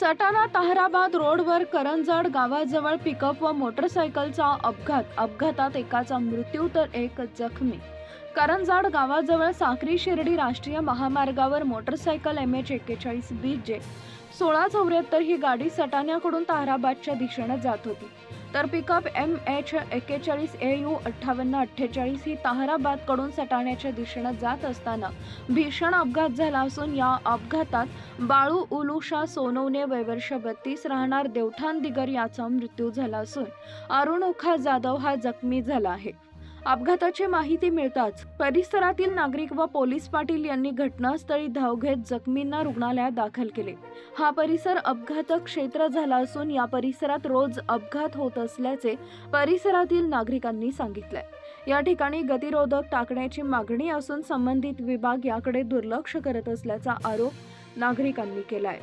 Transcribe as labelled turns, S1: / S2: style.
S1: सटाणा ताहराबाद रोडवर करंजड गावाजवळ पिकअप व मोटरसायकलचा अपघात. अपघातात एकाचा मृत्यू तर एक जखमी. करंजाड गावाजवळ साक्री शिर्डी राष्ट्रीय महामार्गावर मोटरसायकल एम एच एक्केचाळीस बी जे सोळा चौऱ्याहत्तर ही गाडी सटाण्याकडून ताहराबादच्या दिशेनं जात होती. तर पिकअप एम एच एक्केचाळीस ए यू अठ्ठावन्न अठ्ठेचाळीस ही ताहराबादकडून सटाण्याच्या दिशेनं जात असताना भीषण अपघात झाला असून या अपघातात बाळू उलुशा सोनवणे वयवर्ष बत्तीस राहणार देवठाण दिगर याचा मृत्यू झाला असून अरुण उखा जाधव हा जखमी झाला आहे. अपघाताची माहिती मिळताच परिसरातील नागरिक व पोलीस पाटील यांनी घटनास्थळी धाव घेत जखमींना रुग्णालयात दाखल केले. हा परिसर अपघात क्षेत्र झाला असून या परिसरात रोज अपघात होत असल्याचे परिसरातील नागरिकांनी सांगितले या ठिकाणी गतिरोधक टाकण्याची मागणी असून संबंधित विभाग याकडे दुर्लक्ष करत असल्याचा आरोप नागरिकांनी केलाय.